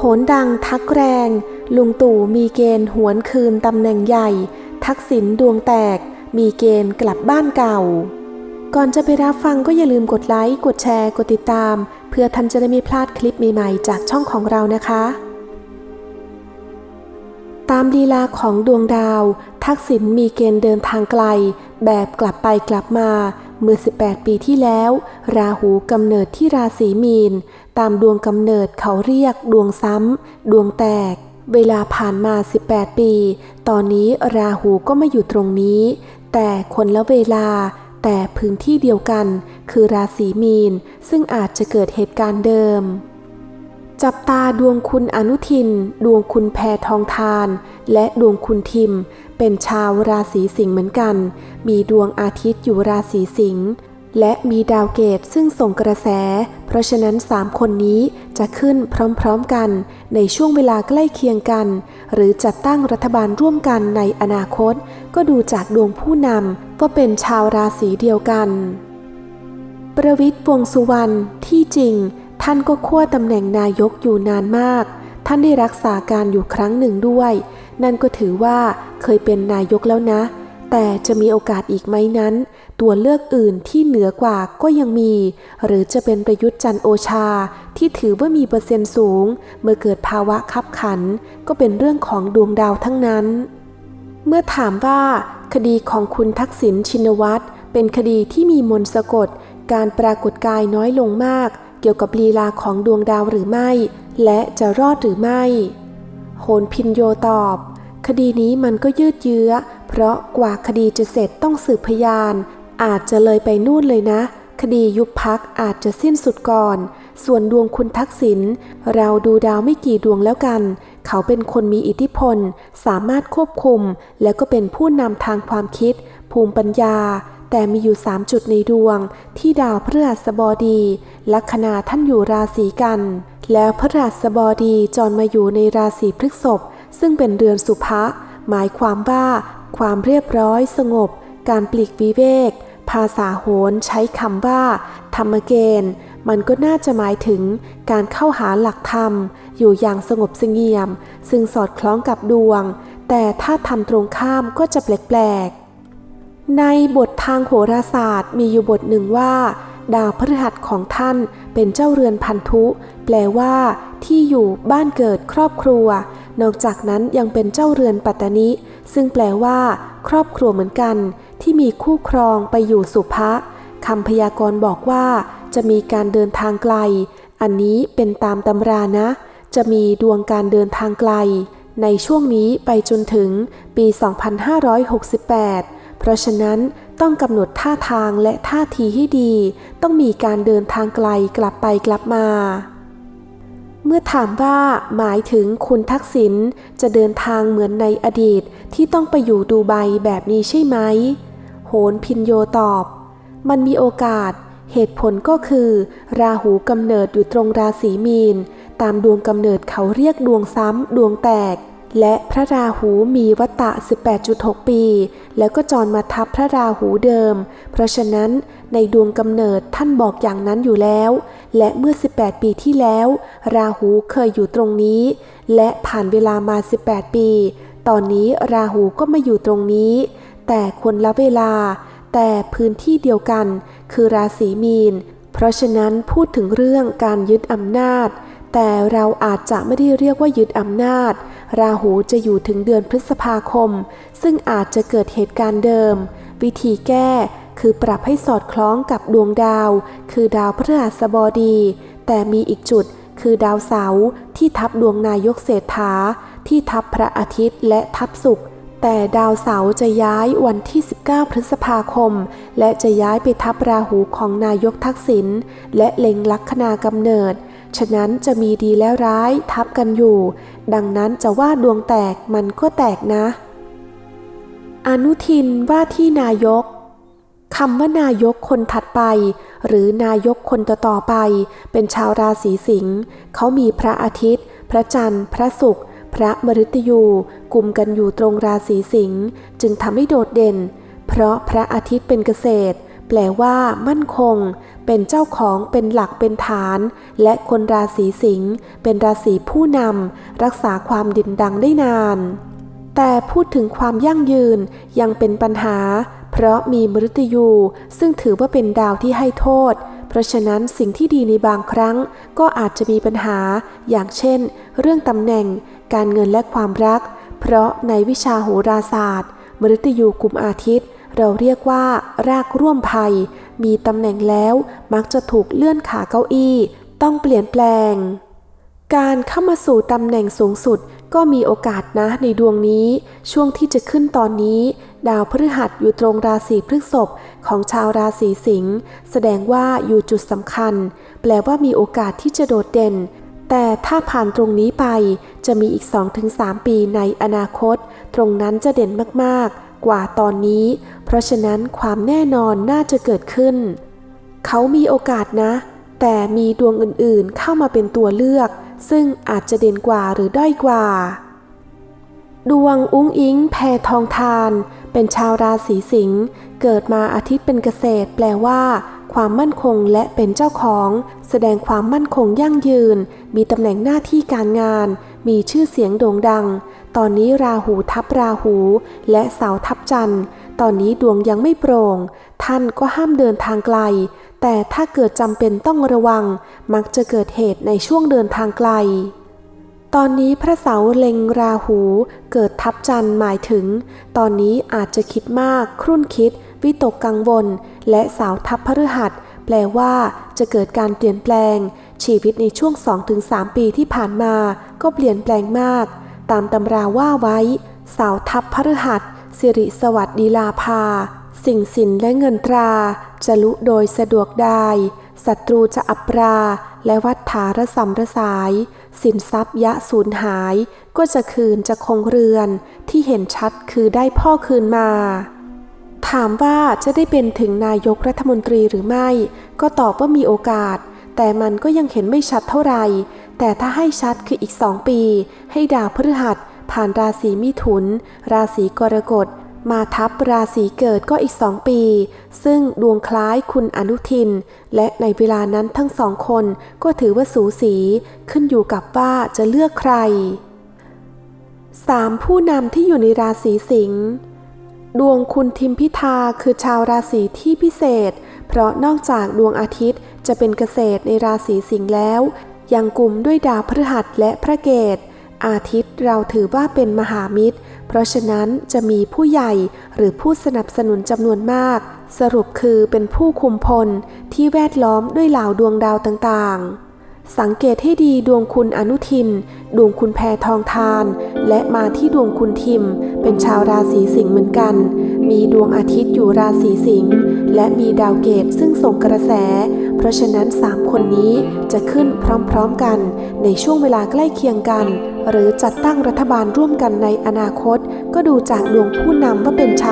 โหนดังทักแรง ลุงตู่มีเกณฑ์หวนคืนตำแหน่งใหญ่ ทักษิณดวงแตก มีเกณฑ์กลับบ้านเก่า ก่อนจะไปรับฟังก็อย่าลืมกดไลค์ กดแชร์ กดติดตาม เพื่อท่านจะได้ไม่พลาดคลิปใหม่ๆ จากช่องของเรานะคะ ตามลีลาของดวงดาว ทักษิณมีเกณฑ์เดินทางไกล แบบกลับไปกลับมา เมื่อ 18 ปีที่แล้ว ราหูกำเนิดที่ราศีมีน ตามดวงกำเนิดเขาเรียกดวงซ้ำ ดวงแตก เวลาผ่านมา 18 ปี ตอนนี้ราหูก็มาอยู่ตรงนี้ แต่คนละเวลา แต่พื้นที่เดียวกัน คือราศีมีน ซึ่งอาจจะเกิดเหตุการณ์เดิม จับตาดวงคุณอนุทิน ดวงคุณแพทองทาน และดวงคุณทิม เป็นชาวราศีสิงห์เหมือนกัน มีดวงอาทิตย์อยู่ราศีสิงห์และมีดาวเกตซึ่งส่งกระแส เพราะฉะนั้นสามคนนี้จะขึ้นพร้อมๆกันในช่วงเวลาใกล้เคียงกัน หรือจัดตั้งรัฐบาลร่วมกันในอนาคต ก็ดูจากดวงผู้นำว่าเป็นชาวราศีเดียวกัน ประวิทย์วงสุวรรณที่จริง ท่านก็ขั้วตำแหน่งนายกอยู่นานมาก ท่านได้รักษาการอยู่ครั้งหนึ่งด้วย นั่นก็ถือว่าเคยเป็นนายกแล้วนะ แต่จะมีโอกาสอีกไหมนั้น ตัวเลือกอื่นที่เหนือกว่าก็ยังมี หรือจะเป็นประยุทธ์จันทร์โอชา ที่ถือว่ามีเปอร์เซ็นต์สูง เมื่อเกิดภาวะคับขัน ก็เป็นเรื่องของดวงดาวทั้งนั้น เมื่อถามว่าคดีของคุณทักษิณชินวัตรเป็นคดีที่มีมนต์สะกด การปรากฏกายน้อยลงมาก เกี่ยวกับลีลาของดวงดาวหรือไม่ และจะรอดหรือไม่ โหนพินโยตอบ คดีนี้มันก็ยืดเยื้อ เพราะกว่าคดีจะเสร็จต้องสืบพยาน อาจจะเลยไปนู่นเลยนะ คดียุบพักอาจจะสิ้นสุดก่อน ส่วนดวงคุณทักษิณเราดูดาวไม่กี่ดวงแล้วกัน เขาเป็นคนมีอิทธิพล สามารถควบคุม และก็เป็นผู้นำทางความคิด ภูมิปัญญา แต่มีอยู่ 3 จุดในดวง ที่ดาวพฤหัสบดี ลัคนาท่านอยู่ราศีกัน แล้วพฤหัสบดีจรมาอยู่ในราศีพฤษภซึ่งเป็นเรือนสุภะหมายความว่า ความเรียบร้อยสงบ การปลีกวิเวก ภาษาโหรใช้คำว่า ธรรมเกณฑ์มันก็น่าจะหมายถึงการเข้าหาหลักธรรม อยู่อย่างสงบเสงี่ยม ซึ่งสอดคล้องกับดวง แต่ถ้าทำตรงข้ามก็จะแปลกๆ ในบททางโหราศาสตร์มีอยู่บทหนึ่งว่า ดาวพฤหัสของท่านเป็นเจ้าเรือนพันธุ แปลว่า ที่อยู่บ้านเกิดครอบครัว นอกจากนั้นยังเป็นเจ้าเรือนปัตตนิ ซึ่งแปลว่า ครอบครัวเหมือนกัน ที่มีคู่ครองไปอยู่สุภะคำพยากรณ์บอกว่า จะมีการเดินทางไกล อันนี้เป็นตามตำรานะ จะมีดวงการเดินทางไกล ในช่วงนี้ไปจนถึงปี 2568 ราะฉะนั้นต้องกำหนดท่าทางและท่าทีให้ดี ต้องมีการเดินทางไกลกลับไปกลับมา เมื่อถามว่าหมายถึงคุณทักษิณจะเดินทางเหมือนในอดีตที่ต้องไปอยู่ดูไบแบบนี้ใช่ไหม โหนพินโยตอบ มันมีโอกาส เหตุผลก็คือ ราหูกำเนิดอยู่ตรงราศีมีน ตามดวงกำเนิดเขาเรียกดวงซ้ำดวงแตก และพระราหูมีวัตะ 18.6 ปี แล้วก็จรมาทับพระราหูเดิม เพราะฉะนั้นในดวงกำเนิดท่านบอกอย่างนั้นอยู่แล้ว และเมื่อ 18 ปีที่แล้ว ราหูเคยอยู่ตรงนี้ และผ่านเวลามา 18 ปี ตอนนี้ราหูก็มาอยู่ตรงนี้ แต่คนละเวลา แต่พื้นที่เดียวกัน คือราศีมีน เพราะฉะนั้นพูดถึงเรื่องการยึดอำนาจ แต่เราอาจจะไม่ได้เรียกว่ายึดอำนาจ ราหูจะอยู่ถึงเดือนพฤษภาคม ซึ่งอาจจะเกิดเหตุการณ์เดิม วิธีแก้คือปรับให้สอดคล้องกับดวงดาว คือดาวพฤหัสบดี แต่มีอีกจุดคือดาวเสาร์ที่ทับดวงนายกเศรษฐา ที่ทับพระอาทิตย์และทับศุกร์แต่ดาวเสาร์จะย้ายวันที่ 19 พฤษภาคม และจะย้ายไปทับราหูของนายกทักษิณและเล็งลัคนากำเนิด ฉะนั้นจะมีดีและร้ายทับกันอยู่ ดังนั้นจะว่าดวงแตกมันก็แตกนะ อนุทินว่าที่นายกคำว่านายกคนถัดไป หรือนายกคนต่อๆไป เป็นชาวราศีสิงห์เขามีพระอาทิตย์ พระจันทร์ พระศุกร์พระมฤตยูกลุ่มกันอยู่ตรงราศีสิงห์จึงทำให้โดดเด่น เพราะพระอาทิตย์เป็นเกษตร แปลว่า มั่นคง เป็นเจ้าของเป็นหลักเป็นฐาน และคนราศีสิงห์เป็นราศีผู้นำรักษาความด่นดังได้นาน แต่พูดถึงความยั่งยืนยังเป็นปัญหา เพราะมีมฤตยู ซึ่งถือว่าเป็นดาวที่ให้โทษ เพราะฉะนั้นสิ่งที่ดีในบางครั้ง ก็อาจจะมีปัญหา อย่างเช่น เรื่องตำแหน่ง การเงินและความรัก เพราะในวิชาโหราศาสตร์ มฤตยูกุมอาทิตย์ เราเรียกว่า รากร่วมภัย มีตำแหน่งแล้วมักจะถูกเลื่อนขาเก้าอี้ ต้องเปลี่ยนแปลง การเข้ามาสู่ตำแหน่งสูงสุดก็มีโอกาสนะในดวงนี้ ช่วงที่จะขึ้นตอนนี้ ดาวพฤหัสอยู่ตรงราศีพฤษภของชาวราศีสิงห์แสดงว่าอยู่จุดสำคัญ แปลว่ามีโอกาสที่จะโดดเด่น แต่ถ้าผ่านตรงนี้ไปจะมีอีก 2-3 ปีในอนาคต ตรงนั้นจะเด่นมากๆ กว่าตอนนี้ เพราะฉะนั้นความแน่นอนน่าจะเกิดขึ้น เขามีโอกาสนะ แต่มีดวงอื่นๆเข้ามาเป็นตัวเลือก ซึ่งอาจจะเด่นกว่าหรือด้อยกว่า ดวงอุ้งอิง แพทองทาน เป็นชาวราศีสิงห์เกิดมาอาทิตย์เป็นเกษตร แปลว่า ความมั่นคงและเป็นเจ้าของ แสดงความมั่นคงยั่งยืน มีตำแหน่งหน้าที่การงาน มีชื่อเสียงโด่งดัง ตอนนี้ราหูทับราหู และเสาทับจันทร์ ตอนนี้ดวงยังไม่โปร่ง ท่านก็ห้ามเดินทางไกล แต่ถ้าเกิดจำเป็นต้องระวัง มักจะเกิดเหตุในช่วงเดินทางไกลตอนนี้พระเสาเล็งราหู เกิดทับจันทร์หมายถึง ตอนนี้อาจจะคิดมาก ครุ่นคิด วิตกกังวล และสาวทับพฤหัส แปลว่า จะเกิดการเปลี่ยนแปลง ชีวิตในช่วง 2-3 ปีที่ผ่านมา ก็เปลี่ยนแปลงมาก ตามตำราว่าไว้ สาวทับพฤหัส สิริสวัสดีลาภา สิ่งสินและเงินตรา จะลุโดยสะดวกได้ศัตรูจะอับปรา และวัฏฐาระสำระสาย สินทรัพย์ยะสูญหาย ก็จะคืนจะคงเรือน ที่เห็นชัดคือได้พ่อคืนมา ถามว่าจะได้เป็นถึงนายกรัฐมนตรีหรือไม่ ก็ตอบว่ามีโอกาส แต่มันก็ยังเห็นไม่ชัดเท่าไหร่ แต่ถ้าให้ชัดคืออีกสองปี ให้ดาวพฤหัส ผ่านราศีมิถุน ราศีกรกฎ มาทับราศีเกิดก็อีกสองปี ซึ่งดวงคล้ายคุณอนุทิน และในเวลานั้นทั้งสองคนก็ถือว่าสูสี ขึ้นอยู่กับว่าจะเลือกใคร 3. ผู้นำที่อยู่ในราศีสิงห์ ดวงคุณทิมพิธาคือชาวราศีที่พิเศษ เพราะนอกจากดวงอาทิตย์จะเป็นเกษตรในราศีสิงห์แล้ว ยังกลุ่มด้วยดาวพฤหัสและพระเกตอาทิตย์เราถือว่าเป็นมหามิตร เพราะฉะนั้นจะมีผู้ใหญ่หรือผู้สนับสนุนจำนวนมาก สรุปคือเป็นผู้คุมพลที่แวดล้อมด้วยเหล่าดวงดาวต่างๆ สังเกตให้ดีดวงคุณอนุทิน ดวงคุณแพทองทาน และมาที่ดวงคุณทิม เป็นชาวราศีสิงห์เหมือนกัน มีดวงอาทิตย์อยู่ราศีสิงห์และมีดาวเกตซึ่งส่งกระแส เพราะฉะนั้นสามคนนี้จะขึ้นพร้อมๆกัน ในช่วงเวลาใกล้เคียงกัน หรือจัดตั้งรัฐบาลร่วมกันในอนาคต ก็ดูจากดวงผู้นำว่าเป็นชาว